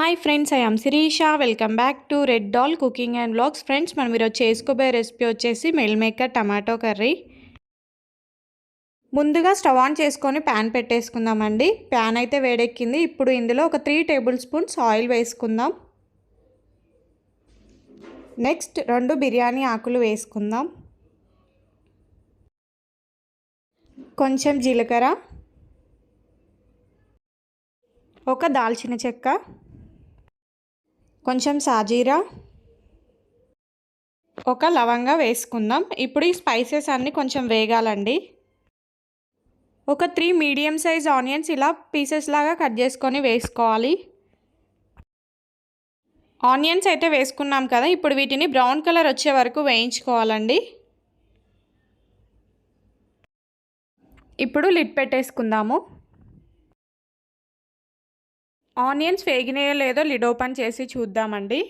Hi friends I'm am Shirisha welcome back to red dal cooking and blogs friends మనం ఈరోజు చేసుకోబోయే recipe వచ్చేసి meal maker tomato curry. ముందుగా stove on చేసుకొని pan పెట్టేసుకుందామండి. Pan అయితే వేడెక్కింది. ఇప్పుడు ఇందులో ఒక త్రీ టేబుల్ స్పూన్స్ ఆయిల్ వేసుకుందాం. నెక్స్ట్ రెండు బిర్యానీ ఆకులు వేసుకుందాం. కొంచెం జీలకర్ర. ఒక దాల్చిన చెక్క. కొంచెం సాజీరా. ఒక లవంగా వేసుకుందాం. ఇప్పుడు ఈ స్పైసెస్ అన్నీ కొంచెం వేగాలండి. ఒక త్రీ మీడియం సైజ్ ఆనియన్స్ ఇలా పీసెస్ లాగా కట్ చేసుకొని వేసుకోవాలి. ఆనియన్స్ అయితే వేసుకున్నాం కదా ఇప్పుడు వీటిని బ్రౌన్ కలర్ వచ్చే వరకు వేయించుకోవాలండి. ఇప్పుడు లిడ్ పెట్టేసుకుందాము. ఆనియన్స్ వేగినాయో లేదో లిడ్ ఓపెన్ చేసి చూద్దామండి.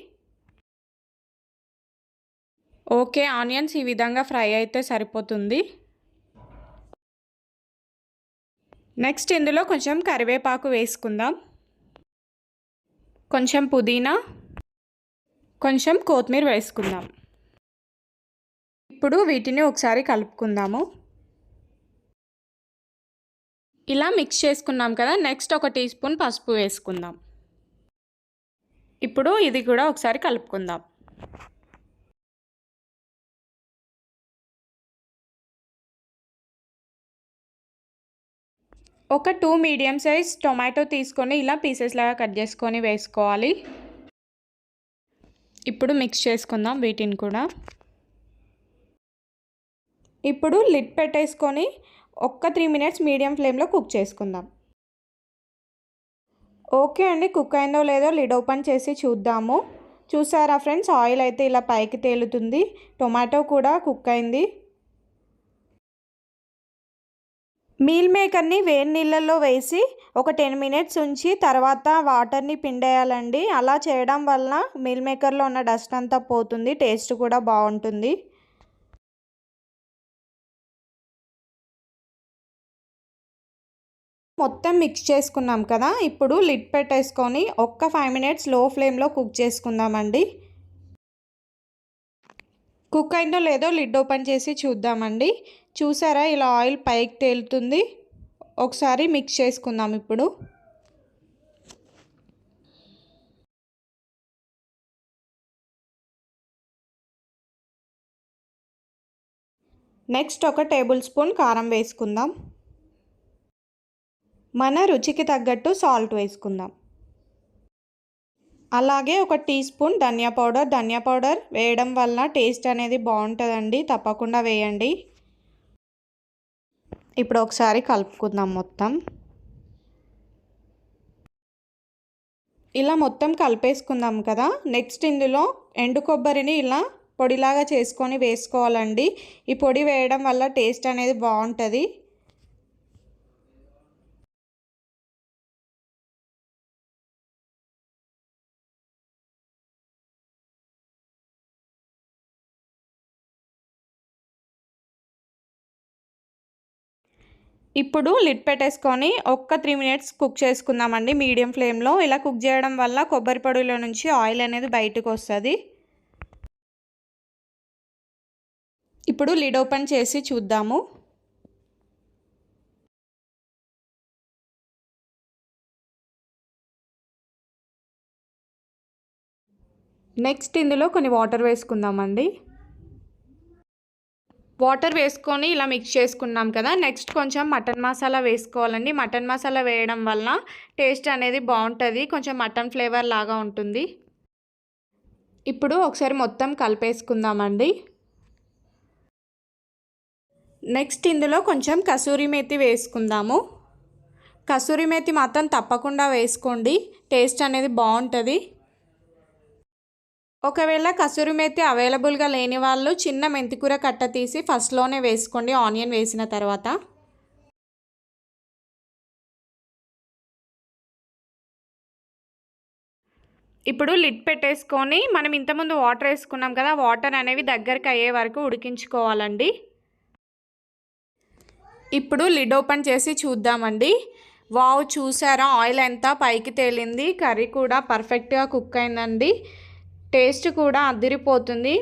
ఓకే ఆనియన్స్ ఈ విధంగా ఫ్రై అయితే సరిపోతుంది. నెక్స్ట్ ఇందులో కొంచెం కరివేపాకు వేసుకుందాం. కొంచెం పుదీనా కొంచెం కొత్తిమీర వేసుకుందాం. ఇప్పుడు వీటిని ఒకసారి కలుపుకుందాము. ఇలా మిక్స్ చేసుకున్నాం కదా. నెక్స్ట్ ఒక టీ స్పూన్ పసుపు వేసుకుందాం. ఇప్పుడు ఇది కూడా ఒకసారి కలుపుకుందాం. ఒక టూ మీడియం సైజ్ టొమాటో తీసుకొని ఇలా పీసెస్ లాగా కట్ చేసుకొని వేసుకోవాలి. ఇప్పుడు మిక్స్ చేసుకుందాం వీటిని కూడా. ఇప్పుడు లిడ్ పెట్టేసుకొని ఒక్క త్రీ మినిట్స్ మీడియం ఫ్లేమ్లో కుక్ చేసుకుందాం. ఓకే అండి కుక్ అయిందో లేదో లిడ్ ఓపెన్ చేసి చూద్దాము. చూసారా ఫ్రెండ్స్ ఆయిల్ అయితే ఇలా పైకి తేలుతుంది. టొమాటో కూడా కుక్ అయింది. మీల్ మేకర్ని వేడి నీళ్ళల్లో వేసి ఒక టెన్ మినిట్స్ ఉంచి తర్వాత వాటర్ని పిండేయాలండి. అలా చేయడం వలన మీల్ మేకర్లో ఉన్న డస్ట్ అంతా పోతుంది టేస్ట్ కూడా బాగుంటుంది. మొత్తం మిక్స్ చేసుకున్నాం కదా. ఇప్పుడు లిడ్ పెట్టేసుకొని ఒక్క ఫైవ్ మినిట్స్లో ఫ్లేమ్లో కుక్ చేసుకుందామండి. కుక్ అయిందో లేదో లిడ్ ఓపెన్ చేసి చూద్దామండి. చూసారా ఇలా ఆయిల్ పైకి తేలుతుంది. ఒకసారి మిక్స్ చేసుకుందాం ఇప్పుడు. నెక్స్ట్ ఒక టేబుల్ స్పూన్ కారం వేసుకుందాం. మన రుచికి తగ్గట్టు సాల్ట్ వేసుకుందాం. అలాగే ఒక టీ స్పూన్ ధనియా పౌడర్. ధనియా పౌడర్ వేయడం వల్ల టేస్ట్ అనేది బాగుంటుందండి. తప్పకుండా వేయండి. ఇప్పుడు ఒకసారి కలుపుకుందాం మొత్తం. ఇలా మొత్తం కలిపేసుకుందాం కదా. నెక్స్ట్ ఇందులో ఎండు కొబ్బరిని ఇలా పొడిలాగా చేసుకొని వేసుకోవాలండి. ఈ పొడి వేయడం వల్ల టేస్ట్ అనేది బాగుంటుంది. ఇప్పుడు లిడ్ పెట్టేసుకొని ఒక్క త్రీ మినిట్స్ కుక్ చేసుకుందామండి. మీడియం ఫ్లేమ్లో. ఇలా కుక్ చేయడం వల్ల కొబ్బరి పొడిలో నుంచి ఆయిల్ అనేది బయటకు వస్తుంది. ఇప్పుడు లిడ్ ఓపెన్ చేసి చూద్దాము. నెక్స్ట్ ఇందులో కొన్ని వాటర్ వేసుకుందామండి. వాటర్ వేసుకొని ఇలా మిక్స్ చేసుకున్నాం కదా. నెక్స్ట్ కొంచెం మటన్ మసాలా వేసుకోవాలండి. మటన్ మసాలా వేయడం వల్ల టేస్ట్ అనేది బాగుంటుంది. కొంచెం మటన్ ఫ్లేవర్ లాగా ఉంటుంది. ఇప్పుడు ఒకసారి మొత్తం కలిపేసుకుందామండి. నెక్స్ట్ ఇందులో కొంచెం కసూరి మేతి వేసుకుందాము. కసూరి మేతి మాత్రం తప్పకుండా వేసుకోండి. టేస్ట్ అనేది బాగుంటుంది. ఒకవేళ కసూరి మేతి అవైలబుల్గా లేని వాళ్ళు చిన్న మెంతికూర కట్ట తీసి ఫస్ట్లోనే వేసుకోండి ఆనియన్ వేసిన తర్వాత. ఇప్పుడు లిడ్ పెట్టేసుకొని మనం ఇంతకుముందు వాటర్ వేసుకున్నాం కదా వాటర్ అనేవి దగ్గరికి అయ్యే వరకు ఉడికించుకోవాలండి. ఇప్పుడు లిడ్ ఓపెన్ చేసి చూద్దామండి. వావ్ చూసారా? ఆయిల్ ఎంత పైకి తేలింది? కర్రీ కూడా పర్ఫెక్ట్గా కుక్ అయిందండి. టేస్ట్ కూడా అదిరిపోతుంది.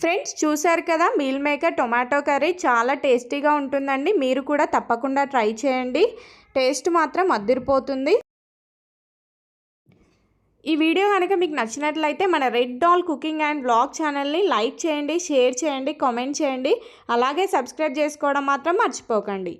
ఫ్రెండ్స్ చూసారు కదా మీల్ మేకర్ టొమాటో కర్రీ చాలా టేస్టీగా ఉంటుందండి. మీరు కూడా తప్పకుండా ట్రై చేయండి. టేస్ట్ మాత్రం అదిరిపోతుంది. ఈ వీడియో కనుక మీకు నచ్చినట్లయితే మన red dal cooking and blog ఛానల్ని లైక్ చేయండి షేర్ చేయండి కామెంట్ చేయండి. అలాగే సబ్స్క్రైబ్ చేసుకోవడం మాత్రం మర్చిపోకండి.